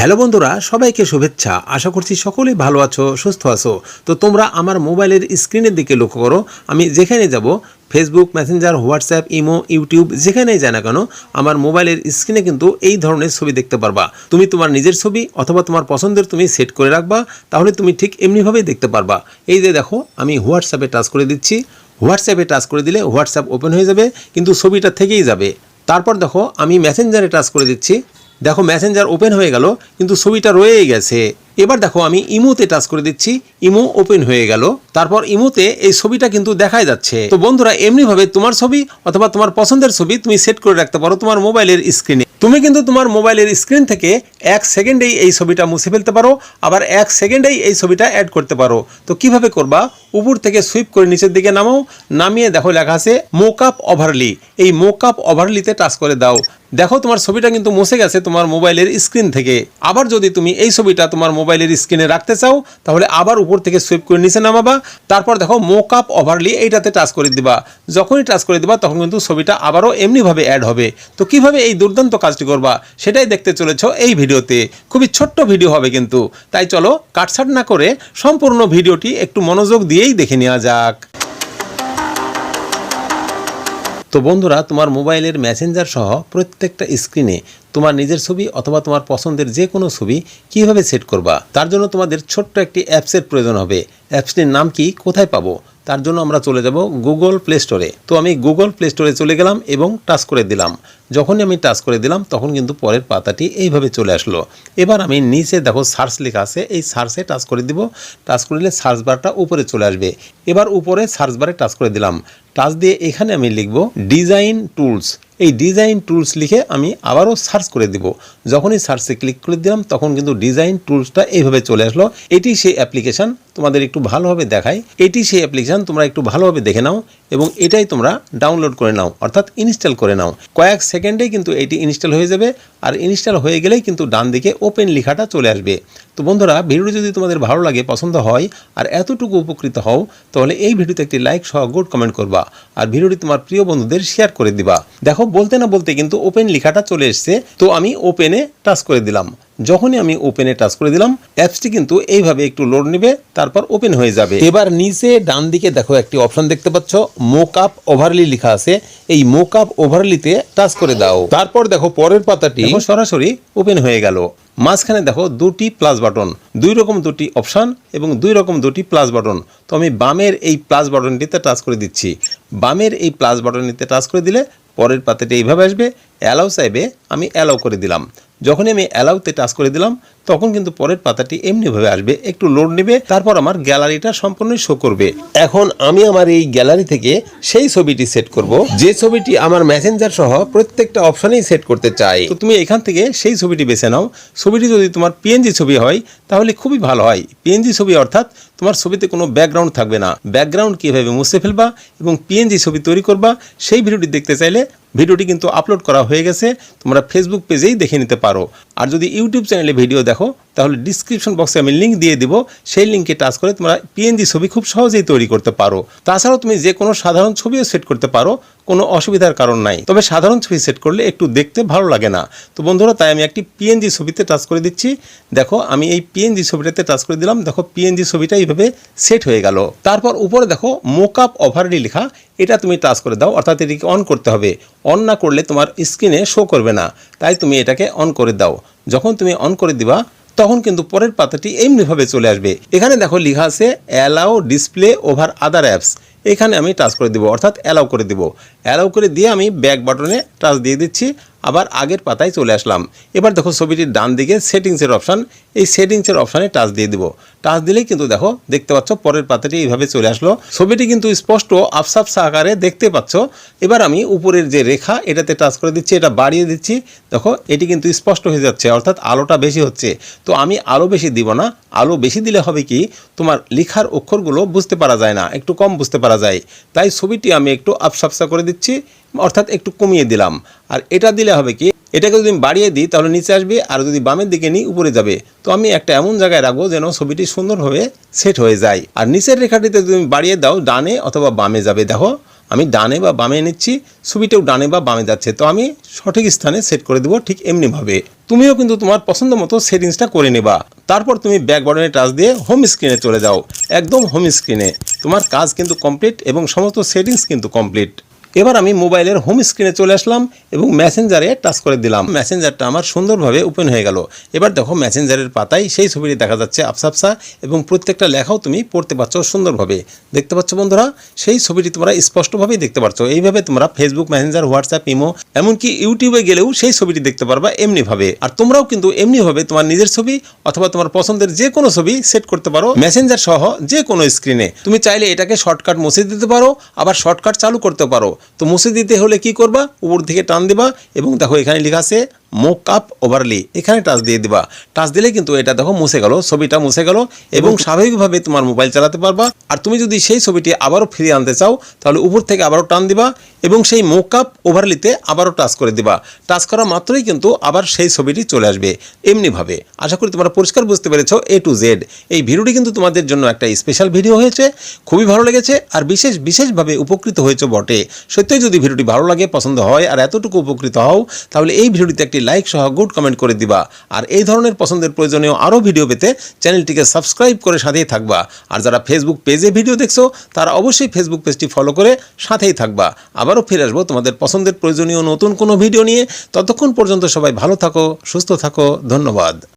Hello বন্ধুরা, সবাইকে শুভেচ্ছা। আশা করছি সকলেই ভালো আছো, সুস্থ আছো। তো তোমরা আমার মোবাইলের স্ক্রিনের দিকে লক্ষ্য করো। আমি যেখানে যাব Facebook Messenger WhatsApp imo YouTube যেখানেই যায় না কেন, আমার মোবাইলের স্ক্রিনে কিন্তু এই ধরনের ছবি দেখতে পারবা। তুমি তোমার নিজের ছবি অথবা তোমার পছন্দের তুমি সেট করে রাখবা, তাহলে তুমি ঠিক এমনিভাবেই দেখতে পারবা। এই যে দেখো, আমি হোয়াটসঅ্যাপে টাচ করে দিচ্ছি। হোয়াটসঅ্যাপে টাচ করে দিলে হোয়াটসঅ্যাপ ওপেন হয়ে যাবে, কিন্তু ছবিটা থেকেই যাবে। তারপর দেখো, আমি মেসেঞ্জারে টাচ করে দিচ্ছি। দেখো মেসেঞ্জার ওপেন হয়ে গেল কিন্তু ছবিটা রয়েই গেছে। এবার দেখো আমি ইমোতে টাচ করে দিচ্ছি, ইমো ওপেন হয়ে গেল। তারপর ইমোতে এই ছবিটা কিন্তু দেখাই যাচ্ছে। তো বন্ধুরা, এমনিভাবে তোমার ছবি অথবা তোমার পছন্দের ছবি তুমি সেট করে রাখতে পারো তোমার মোবাইলের স্ক্রিনে। তুমি কিন্তু তোমার মোবাইলের স্ক্রিন থেকে এক সেকেন্ডেই এই ছবিটা মুছে ফেলতে পারো, আবার এক সেকেন্ডেই এই ছবিটা অ্যাড করতে পারো। তো কীভাবে করবা? উপর থেকে সুইপ করে নিচের দিকে নামাও, নামিয়ে দেখো লেখা আছে মোকআপ ওভারলি এই মোকআপ ওভারলিতে টাচ করে দাও। দেখো তোমার ছবিটা কিন্তু মুছে গেছে তোমার মোবাইলের স্ক্রিন থেকে। আবার যদি তুমি এই ছবিটা তোমার মোবাইলের স্ক্রিনে রাখতে চাও, তাহলে আবার উপর থেকে সুইপ করে নিচে নামাবা। তারপর দেখো মোক আপ ওভারলি এইটাতে টাচ করে দিবা। যখনই টাচ করে দিবা, তখন কিন্তু ছবিটা আবারও এমনিভাবে অ্যাড হবে। তো কীভাবে এই দুর্দান্ত কাজটি করবা, সেটাই দেখতে চলেছ এই ভিডিওতে। খুবই ছোট্ট ভিডিও হবে কিন্তু। তাই চলো, কাটছাট না করে সম্পূর্ণ ভিডিওটি একটু মনোযোগ দিয়েই দেখে নেওয়া যাক। তো বন্ধুরা, তোমার মোবাইলের মেসেঞ্জার সহ প্রত্যেকটা স্ক্রিনে তোমার নিজের ছবি অথবা তোমার পছন্দের যে কোনো ছবি কীভাবে সেট করবা? তার জন্য তোমাদের ছোট্ট একটি অ্যাপসের প্রয়োজন হবে। অ্যাপসটির নাম কি? কোথায় পাবো? তার জন্য আমরা চলে যাব গুগল প্লে স্টোরে তো আমি গুগল প্লে স্টোরে চলে গেলাম এবং টাচ করে দিলাম। যখনই আমি টাচ করে দিলাম, তখন কিন্তু পরের পাতাটি এইভাবে চলে আসলো। এবার আমি নিচে দেখো সার্চ লেখা আছে। এই সার্চে টাচ করে দিব। টাচ করে সার্চ বারটা উপরে চলে আসবে। এবার উপরে সার্চ বারে টাচ করে দিলাম। টাচ দিয়ে এখানে আমি লিখব ডিজাইন টুলস। এই ডিজাইন টুলস লিখে আমি আবারও সার্চ করে দিব। যখনই সার্চে ক্লিক করে দিলাম, তখন কিন্তু ডিজাইন টুলসটা এইভাবে চলে আসলো। এটি সেই অ্যাপ্লিকেশান তোমাদের একটু ভালোভাবে দেখায়। এটি সেই অ্যাপ্লিকেশান তোমরা একটু ভালোভাবে দেখে নাও এবং এটাই তোমরা ডাউনলোড করে নাও, অর্থাৎ ইনস্টল করে নাও। কয়েক সেকেন্ডেই কিন্তু এটি ইনস্টল হয়ে যাবে আর ইনস্টল হয়ে গেলেই কিন্তু ডান দিকে ওপেন লেখাটা চলে আসবে। তো বন্ধুরা, ভিডিওটি যদি তোমাদের ভালো লাগে, পছন্দ হয় আর এতটুকু উপকৃত হও, তাহলে এই ভিডিওতে একটি লাইক সহ গুড কমেন্ট করবা আর ভিডিওটি তোমার প্রিয় বন্ধুদের শেয়ার করে দিবা। দেখো বলতে না বলতে কিন্তু ওপেন লেখাটা চলে এসছে। তো আমি ওপেনে টাচ করে দিলাম। যখনই আমি ওপেনে টাচ করে দিলাম অ্যাপসটি কিন্তু এইভাবে একটু লোড নেবে, তারপর ওপেন হয়ে যাবে। এবার নিচে ডান দিকে দেখো একটি অপশন দেখতে পাচ্ছ মোকআপ ওভারলি লেখা আছে। এই মোক আপ ওভারলিতে টাচ করে দাও। তারপর দেখো পরের পাতাটি সরাসরি ওপেন হয়ে গেল। মাঝখানে দেখো দুটি প্লাস বাটন দুই রকম দুটি অপশান এবং দুই রকম দুটি প্লাস বাটন তো আমি বামের এই প্লাস বাটনটিতে টাচ করে দিচ্ছি। বামের এই প্লাস বাটনটিতে টাচ করে দিলে পরের পাতাটি এইভাবে আসবে অ্যালাউ চাইবে আমি অ্যালাউ করে দিলাম। যখনই আমি অ্যালাউতে টাচ করে দিলাম, তখন কিন্তু পরের পাতাটি এমনিভাবে আসবে। একটু লোড নেবে, তারপর আমার গ্যালারিটা সম্পূর্ণই শো করবে। এখন আমি আমার এই গ্যালারি থেকে সেই ছবিটি সেট করব। যে ছবিটি আমার মেসেঞ্জার সহ প্রত্যেকটা অপশনেই সেট করতে চাই। তো তুমি এখান থেকে সেই ছবিটি বেছে নাও। ছবিটি যদি তোমার পিএনজি ছবি হয়, তাহলে খুবই ভালো হয়। পিএনজি ছবি অর্থাৎ তোমার ছবিতে কোনো ব্যাকগ্রাউন্ড থাকবে না। ব্যাকগ্রাউন্ড কীভাবে মুছে ফেলবা এবং পিএনজি ছবি তৈরি করবা, সেই ভিডিওটি দেখতে চাইলে ভিডিওটি কিন্তু আপলোড করা হয়ে গেছে তোমরা ফেসবুক পেজেই দেখে নিতে পারো। আর যদি ইউটিউব চ্যানেলে ভিডিও দেখো, তাহলে ডিসক্রিপশন বক্সে আমি লিঙ্ক দিয়ে দিব। সেই লিঙ্কে টাচ করে তোমরা পিএনজি ছবি খুব সহজেই তৈরি করতে পারো। তাছাড়াও তুমি যে কোনো সাধারণ ছবিও সেট করতে পারো, কোনো অসুবিধার কারণ নাই। তবে সাধারণ ছবি সেট করলে একটু দেখতে ভালো লাগে না। তো বন্ধুরা, তাই আমি একটি পিএনজি ছবিতে টাচ করে দিচ্ছি। দেখো, আমি এই পিএনজি ছবিটাতে টাচ করে দিলাম। দেখো পিএনজি ছবিটা এইভাবে সেট হয়ে গেল। তারপর উপরে দেখো মোকআপ ওভারলি লেখা, এটা তুমি টাচ করে দাও। অর্থাৎ এটিকে অন করতে হবে। অন না করলে তোমার স্ক্রিনে শো করবে না। তাই তুমি এটাকে অন করে দাও। যখন তুমি অন করে দিবা, তখন কিন্তু পরের পাতাটি এমনিভাবে চলে আসবে। এখানে দেখো লেখা আছে allow display over other apps এখানে আমি টাচ করে দিব, অর্থাৎ অ্যালাউ করে দিব। অ্যালাউ করে দিয়ে আমি ব্যাক বাটনে টাচ দিয়ে দিচ্ছি। আবার আগের পাতায় চলে আসলাম। এবার দেখো ছবিটির ডান দিকে সেটিংসের অপশান। এই সেটিংসের অপশানে টাচ দিয়ে দিব। টাচ দিলেই কিন্তু দেখো, দেখতে পাচ্ছ পরের পাতাটি এইভাবে চলে আসলো। ছবিটি কিন্তু স্পষ্ট আফসাফসা আকারে দেখতে পাচ্ছ। এবার আমি উপরের যে রেখা, এটাতে টাচ করে দিচ্ছি, এটা বাড়িয়ে দিচ্ছি। দেখো, এটি কিন্তু স্পষ্ট হয়ে যাচ্ছে, অর্থাৎ আলোটা বেশি হচ্ছে। তো আমি আলো বেশি দিব না। আলো বেশি দিলে হবে কি, তোমার লেখার অক্ষরগুলো বুঝতে পারা যায় না, একটু কম বুঝতে পারা যায়। তাই ছবিটি আমি একটু আফসাফসা করে দিচ্ছি। অর্থাৎ একটু কমিয়ে দিলাম। আর এটা দিলে হবে কি, এটাকে যদি বাড়িয়ে দিই, তাহলে নিচে আসবে আর যদি বামের দিকে নিই, উপরে যাবে। তো আমি একটা এমন জায়গায় রাখব যেন ছবিটি সুন্দরভাবে সেট হয়ে যায়। আর নিচের রেখাটিতে যদি তুমি বাড়িয়ে দাও, ডানে অথবা বামে যাবে। দেখো, আমি ডানে বা বামে নিচ্ছি ছবিটাও ডানে বা বামে যাচ্ছে। তো আমি সঠিক স্থানে সেট করে দেবো ঠিক এমনিভাবে। তুমিও কিন্তু তোমার পছন্দ মতো সেটিংসটা করে নেবা। তারপর তুমি ব্যাক বাটনে টাচ দিয়ে হোম স্ক্রিনে চলে যাও। একদম হোম স্ক্রিনে তোমার কাজ কিন্তু কমপ্লিট এবং সমস্ত সেটিংস কিন্তু কমপ্লিট এবার আমি মোবাইলের হোম স্ক্রিনে চলে আসলাম এবং মেসেঞ্জারে টাচ করে দিলাম। মেসেঞ্জারটা আমার সুন্দরভাবে ওপেন হয়ে গেল। এবার দেখো মেসেঞ্জারের পাতায় সেই ছবিটি দেখা যাচ্ছে আফসাফসা এবং প্রত্যেকটা লেখাও তুমি পড়তে পারছ সুন্দরভাবে। দেখতে পাচ্ছ বন্ধুরা, সেই ছবিটি তোমরা স্পষ্টভাবেই দেখতে পারছ। এইভাবে তোমরা ফেসবুক মেসেঞ্জার হোয়াটসঅ্যাপ ইমো এমনকি ইউটিউবে গেলেও সেই ছবিটি দেখতে পারবা এমনিভাবে। আর তোমরাও কিন্তু এমনিভাবে তোমার নিজের ছবি অথবা তোমার পছন্দের যে কোনো ছবি সেট করতে পারো মেসেঞ্জার সহ যে কোনো স্ক্রিনে তুমি চাইলে এটাকে শর্টকাট মুছে দিতে পারো, আবার শর্টকাট চালু করতে পারো। তো মুছে দিতে হলে কি করবা? উপর থেকে টান দেবা এবং দেখো এখানে লেখা আছে মোক আপ ওভারলি এখানে টাচ দিয়ে দিবা। টাচ দিলে কিন্তু এটা দেখো মুছে গেল, ছবিটা মুছে গেল এবং স্বাভাবিকভাবে তোমার মোবাইল চালাতে পারবা। আর তুমি যদি সেই ছবিটি আবারও ফিরিয়ে আনতে চাও, তাহলে উপর থেকে আবারও টান দিবা এবং সেই মোক আপ ওভারলিতে আবারও টাচ করে দিবা। টাচ করা মাত্রই কিন্তু আবার সেই ছবিটি চলে আসবে এমনিভাবে। আশা করি তোমরা পরিষ্কার বুঝতে পেরেছ এ টু জেড এই ভিডিওটি কিন্তু তোমাদের জন্য একটা স্পেশাল ভিডিও হয়েছে, খুবই ভালো লেগেছে আর বিশেষ, বিশেষভাবে উপকৃত হয়েছে বটে। সত্যিই যদি ভিডিওটি ভালো লাগে, পছন্দ হয় আর এতটুকু উপকৃত হও, তাহলে এই ভিডিওটিতে একটি লাইক সহ গুড কমেন্ট করে দিবা। আর এই ধরনের পছন্দের প্রয়োজনীয় আরও ভিডিও পেতে চ্যানেলটিকে সাবস্ক্রাইব করে সাথেই থাকবা। আর যারা ফেসবুক পেজে ভিডিও দেখছ, তারা অবশ্যই ফেসবুক পেজটি ফলো করে সাথেই থাকবা। আবারও ফিরে আসব তোমাদের পছন্দের প্রয়োজনীয় নতুন কোনো ভিডিও নিয়ে। ততক্ষণ পর্যন্ত সবাই ভালো থাকো, সুস্থ থাকো, ধন্যবাদ।